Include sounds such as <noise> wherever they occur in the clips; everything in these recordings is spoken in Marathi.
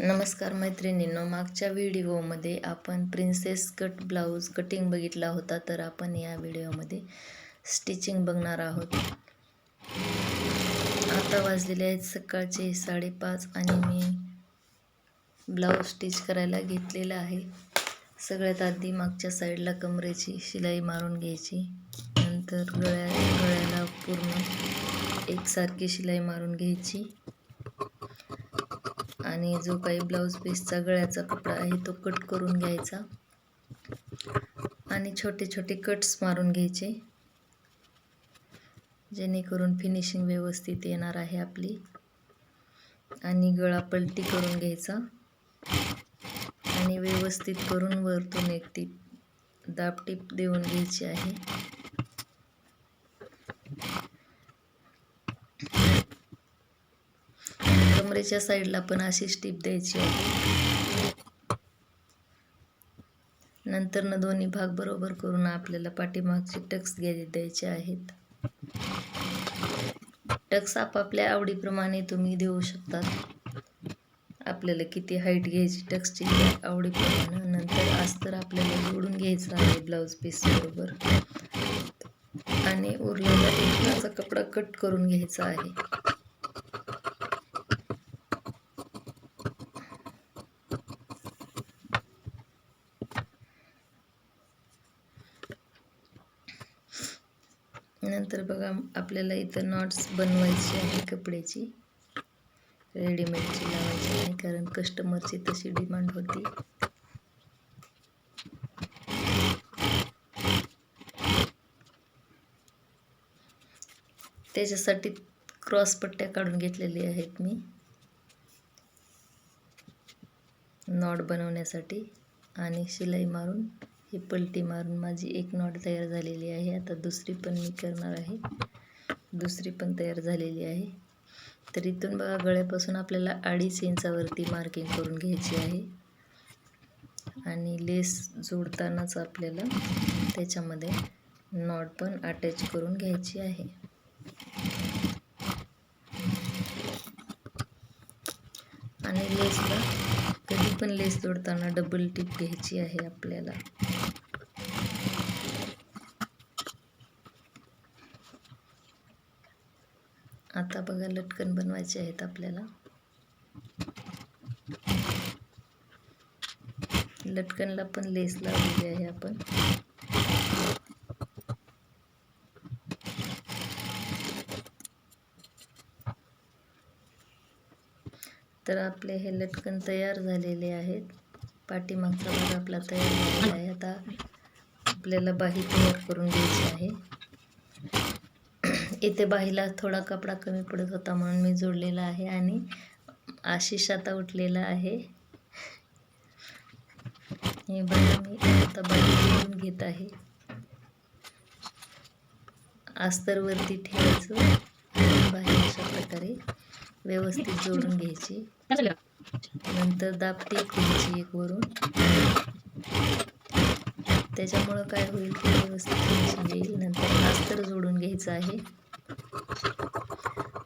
नमस्कार मैत्रिणींनो मागच्या व्हिडिओमध्ये आपण प्रिन्सेस कट ब्लाऊज कटिंग बघितला होता तर आपण या व्हिडिओमध्ये स्टिचिंग बघणार आहोत. आता वाजलेले आहेत सकाळचे साडेपाच आणि मी ब्लाऊज स्टिच करायला घेतलेला आहे. सगळ्यात आधी मागच्या साईडला कमरेची शिलाई मारून घ्यायची नंतर गळ्या गळ्याला पूर्ण एकसारखी शिलाई मारून घ्यायची. आणि जो काही ब्लाऊज पीसचा गळ्याचा कपडा आहे तो कट करून घ्यायचा. आणि छोटे छोटे कट्स मारून घ्यायचे. जेणेकरून फिनिशिंग व्यवस्थित येणार आहे आपली. आणि गळा पलटी करून घ्यायचा. आणि व्यवस्थित करून वरतून एक ती दाबटीप देऊन घ्यायची आहे. कमरेच्या साईडला पण अशी स्टीप द्यायची आहे. नंतर न दोन्ही भाग बरोबर करून आपल्याला पाठीमागचे टक्स घ्यायचे द्यायचे आहेत. टक्स आपापल्या आवडीप्रमाणे तुम्ही देऊ शकतात आपल्याला किती हाईट घ्यायची टक्सची आवडीप्रमाणे. नंतर अस्तर आपल्याला जोडून घ्यायचं आहे ब्लाऊज पीस बरोबर. आणि उरलेला एक कपडा कट करून घ्यायचा आहे. नंतर बघा आपल्याला इथं नॉट्स बनवायची आहे कपड्याची रेडीमेडची लावायची नाही कारण कस्टमरची तशी डिमांड होती. त्याच्यासाठी क्रॉस पट्ट्या काढून घेतलेली आहेत मी. नॉट बनवण्यासाठी आणि शिलाई मारून ही पलटी मारून माझी एक नॉट तयार झालेली आहे. आता दुसरी पण मी करणार आहे. दुसरी पण तयार झालेली आहे. तर इथून बघा गळ्यापासून आपल्याला अडीच इंचावरती मार्किंग करून घ्यायची आहे. आणि लेस जोडतानाच आपल्याला त्याच्यामध्ये नॉट पण अटॅच करून घ्यायची आहे. आणि लेसला पण लेस जोडताना डबल टिप घ्यायची आहे आपल्याला. आता बघा लटकन बनवायचे आहेत आपल्याला. लटकनला पण लेस लावलेली आहे आपण. तर आपले हे लटकन तयार झालेले आहेत. पाठीमागचा भाग आपला तयार झालेला आहे. आता आपल्याला बाही तयार करून घ्यायची आहे. <clears throat> इथे बाहीला थोडा कपडा कमी पडत होता म्हणून मी जोडलेला आहे आणि आशिष आता उठलेला आहे. हे बघा मी आता बाही जोडून घेत आहे. अस्तरवरती ठेवायचं. बाहेर अशा प्रकारे. व्यवस्थित जोडून घ्यायची. नंतर दाबटी घ्यायची एक वरून. त्याच्यामुळं काय होईल की व्यवस्थित येईल. नंतर अस्तर जोडून घ्यायचं आहे.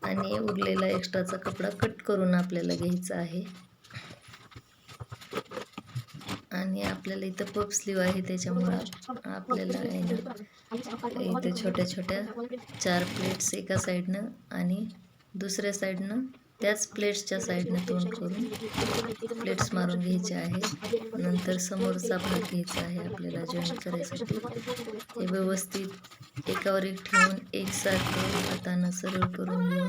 आणि उरलेला एक्स्ट्राचा कपडा कट करून आपल्याला घ्यायचा आहे. आणि आपल्याला इथं पप स्लीव आहे त्याच्यामुळं आपल्याला इथं छोट्या छोट्या चार प्लेट्स एका साईडनं आणि दुसऱ्या साईडनं त्याच प्लेट्सच्या साईडनं तोंड करून प्लेट्स मारून घ्यायचे आहे. नंतर समोरचा भाग घ्यायचा आहे आपल्याला जॉईन करायसाठी. हे व्यवस्थित एकावर एक ठेवून एकसारखं हातानं सरळ करून घेऊन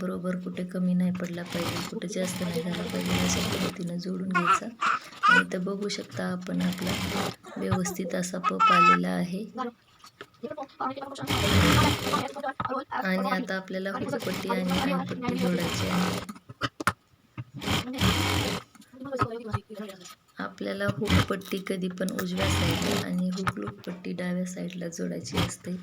बरोबर कुठे कमी नाही पडला पाहिजे कुठे जास्त नाही झाला पाहिजे अशा पद्धतीनं जोडून घ्यायचा. आणि इथं बघू शकता आपण आपला व्यवस्थित असा पप आलेला आहे. आणि आता आपल्याला हुकपट्टी आणि हॅन्डपट्टी जोडायची आहे. आपल्याला हुकपट्टी कधी पण उजव्या साईडला आणि हुकलूक पट्टी डाव्या साईडला जोडायची असते.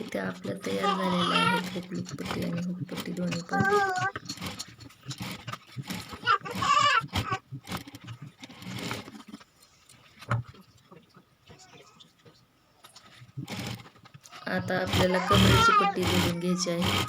इथे आपलं तयार झालेलं आहे हुकलूक पट्टी आणि हुकपट्टी दोन्ही पण. आता आपल्याला कमरेची पट्टी जोडून घ्यायची आहे.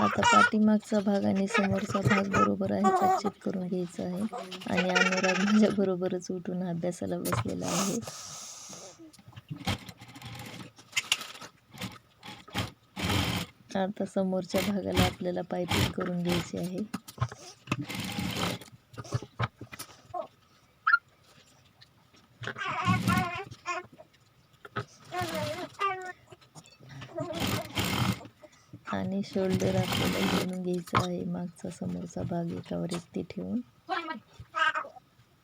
आता पाठीमागचा भाग आणि समोरचा भाग बरोबर आहे का चेक करून घ्यायचा आहे. आणि अनुराग माझ्या बरोबरच उठून अभ्यासाला बसलेला आहे. आता समोरच्या भागाला आपल्याला पायपिंग करून घ्यायची आहे. आणि शोल्डर आपल्याला घेऊन घ्यायचा आहे. मागचा समोरचा भाग एकावर एक ठेवून.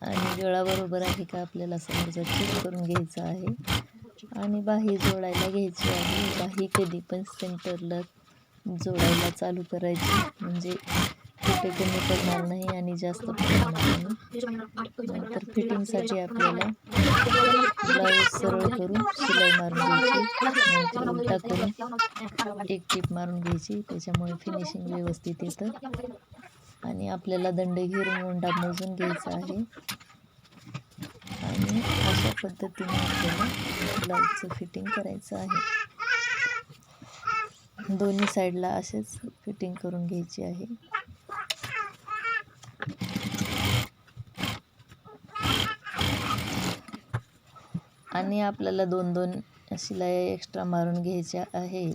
आणि जोळाबरोबर आहे का आपल्याला समोरचा चेक करून घ्यायचा आहे. आणि बाही जोडायला घ्यायची आहे. बाही कधी पण सेंटरला जोडायला चालू करायची. म्हणजे कुठे कमी पडणार नाही आणि जास्त पडणार नाही. नंतर फिटिंगसाठी आपल्याला ब्लाऊज सरळ करून शिलाई मारून घ्यायची. नंतर उलटा करून एक टीप मारून घ्यायची. त्याच्यामुळे फिनिशिंग व्यवस्थित येतं. आणि आपल्याला दंड घेऊन मोंडा मोजून घ्यायचा आहे. आणि अशा पद्धतीने आपल्याला ब्लाऊजचं फिटिंग करायचं आहे. दोन्ही साईडला असेच फिटिंग करून घ्यायची आहे. आणि आपल्याला दोन दोन शिलाई एक्स्ट्रा मारून घ्यायच्या आहेत.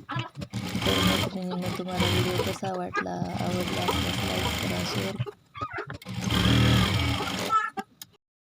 तर मैत्रिणीने तुम्हाला व्हिडिओ कसा वाटला आवडला असल्यास लाईक करा शेअर